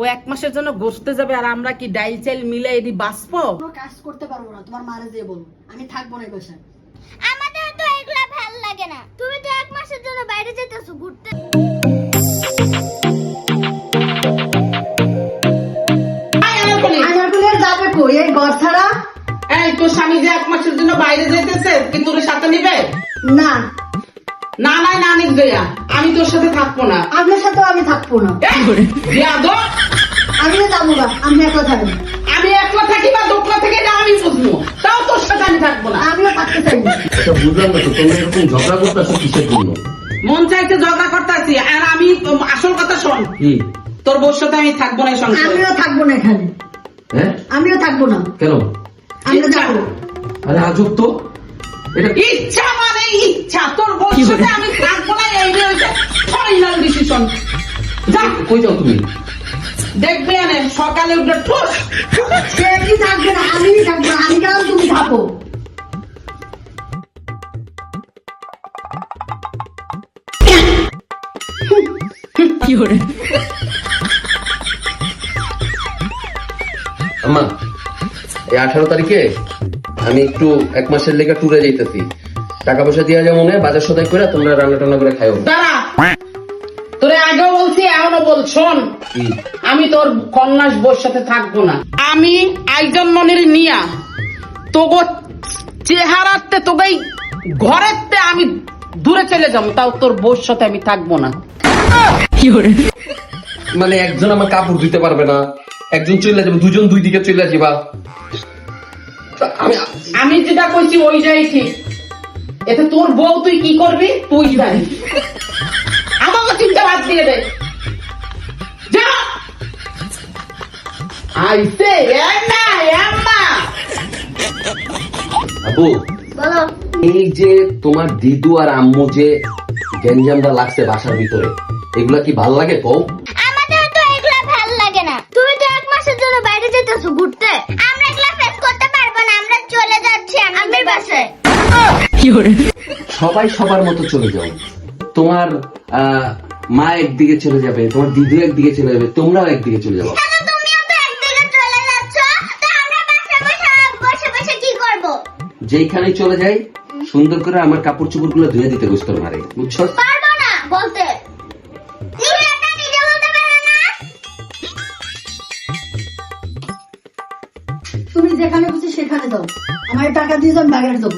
ও এক মাসের জন্য ঘষতে যাবে আর আমরা কি ডাইল চাইল মিলে এটি বাঁচবো? কোনো কাজ করতে পারব না তোমার মারে দিয়ে বলব। আমি থাকব না এই বাসায়। আমাদের তো এগুলা ভালো লাগে না। তুমি তো এক মাসের জন্য বাইরে যেতেছো ঘুরতে। আনারকুলের যাবে কই এই ঘর ছাড়া। এই তোর স্বামী যে এক মাসের জন্য বাইরে যেতেছে কি তোর সাথে নিবে? না। না না না নিক গয়া আমি তোর সাথে থাকব না। আপনার সাথেও আমি থাকব না। আমিও যাব না আমি একলা থাকব। আমি একলা থাকি বা দোকলা থেকে এটা আমি বুঝব। তাও তোর সাথে আমি থাকব না। আমিও থাকতে চাই বুঝলাম না তো তোমরা এরকম ঝগড়া করতেছো কিসের জন্য? মন চাইতে ঝগড়া করতেছি আর আমি আসল কথা শোন। তোর বউর সাথে আমি থাকব না সংসারে। আমিও থাকব না এখানে। হ্যাঁ? আমিও থাকব না। কেন? আমরা যাব। আরে আজব তো। এটা ইচ্ছা! আমি থাকব না এই হচ্ছে ফাইনাল ডিসিশন যা। কই যাও তুমি? দেখবে আনে সকালে উঠে ঠোস। সে কি থাকবে না? আমি থাকব আমি গেলাম তুমি থাকো। আম্মা এই আঠারো তারিখে আমি একটু এক মাসের লেগে ট্যুরে যাইতেছি। টাকা পয়সা দিয়ে যাব মনে বাজার সদাই করে তোমরা রান্না টান্না করে খাইও। দাঁড়া! তোরে আগেও বলছি এখনও বল শোন আমি তোর কন্যাস বউর সাথে থাকব না। আমি আইজন মনির নিয়া তোগো চেহারাতে তোগাই ঘরেতে আমি দূরে চলে যাব তাও তোর বউর সাথে আমি থাকব না। মানে একজন আমার কাপড় ধুইতে পারবে না একজন চলে যাবে দুজন দুই দিকে চলে যাবা আমি আমি যেটা কইছি ওইটাই ঠিক। এতে তোর বউ তুই কি করবি? তুই জানিস। আমাকে চিন্তা বাদ দিয়ে দে। যা। আইসে এমা এমা আবু বলো। এই যে তোমার দিদু আর আম্মু যে গ্যাঞ্জামটা লাগছে বাসার ভিতরে এগুলা কি ভালো লাগে কও সবাই সবার মতো চলে যাও। তোমার মা একদিকে চলে যাবে তোমার দিদু একদিকে চলে যাবে তোমরাও একদিকে চলে যাব। একদিকে চলে যাচ্ছ? তো আমরা বাসা বসে বসে বসে কি করব? যেইখানে চলে যাই সুন্দর করে আমার কাপড় চোপড়গুলো ধুয়ে দিতে বসতো মারে বুঝছ? পারব না বলতে। তুমি এটা নিজে বলতে পারো না? তুমি যেখানে খুশি সেখানে দাও। আমার টাকা দিয়ে যাও আমি বাগের যাব।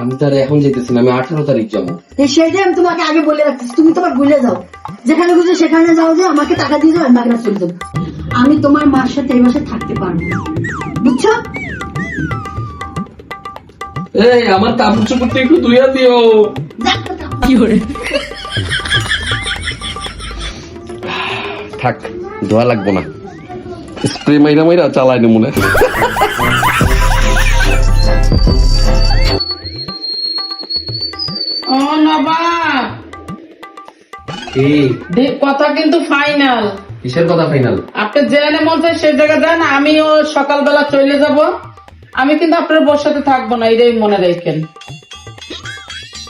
আমি তার এখন যেতেছি না আমি আঠারো তারিখ যাব। এই সেটাই আমি তোমাকে আগে বলে রাখতেছি তুমি তোমার ভুলে যাও। যেখানে খুশি সেখানে যাও যে আমাকে টাকা দিয়ে যাও আমি চলে যাব। আমি তোমার মার সাথে এই বাসায় থাকতে পারব না। বুঝছ? এই আমার কাপড় চোপড়টা একটু ধুয়ে দিও। থাক ধোয়া লাগবো না। স্প্রে মাইরা মাইরা চালাই মনে নবাব কথা কিন্তু ফাইনাল কিসের কথা ফাইনাল আপনি যেখানে মন চায় সে জায়গায় যান আমিও সকালবেলা চলে যাব। আমি কিন্তু আপনার সাথে থাকব না এটাই মনে রাখেন।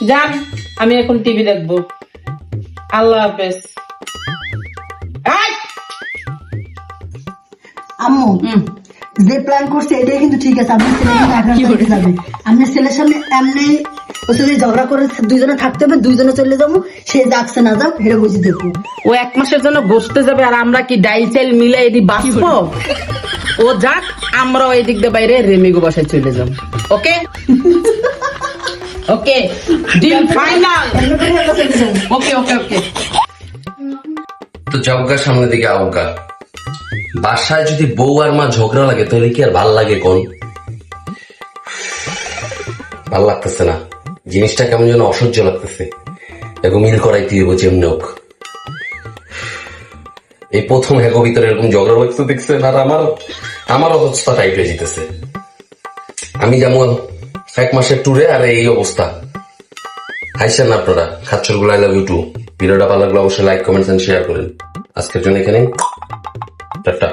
যান আমি এখন টিভি দেখব। আল্লাহ হাফেজ! আম্মু হুম। যে প্ল্যান করছে এটাই কিন্তু ঠিক আছে। আপনি ছেলে কিন্তু আঠারো তারিখে যাবে আপনি ছেলের সামনে এমনি সাথে ঝগড়া করে দুইজনে থাকতে হবে দুইজনে চলে যাব সে যাচ্ছে না যাক হেরে বুঝি দেখব ও এক মাসের জন্য বসতে যাবে আর আমরা কি ডাইল চাইল মিলে বাঁচবো? ও যাক আমরাও এই দিক দিয়ে বাইরে রেমিগো বাসায় চলে যাব। Okay? Okay deal final okay okay okay. তো জবগা সামনে দিকে আবগা বাসায় যদি বউ আর মা ঝগড়া লাগে তাহলে কি আর ভালো লাগে কোন? ভালো লাগতেছে না। জিনিসটা কেমন যেন অসহ্য লাগতেছে। এরকম মিল করাইতে দিব যেমনি হোক। এই প্রথম হেগো ভিতরে এরকম ঝগড়া লাগতে দেখছেন? আর আমার আমার অবস্থা টাইট হয়ে যেতেছে। আমি যেমন এক মাসের ট্যুরে আর এই অবস্থা। হাইছেন না আপনারা খাচ্ছরগুলো আই লাভ ইউ টু ভিডিওটা ভালো লাগলে অবশ্যই লাইক কমেন্টস এন্ড শেয়ার করেন। আজকের জন্য এখানে টাটা।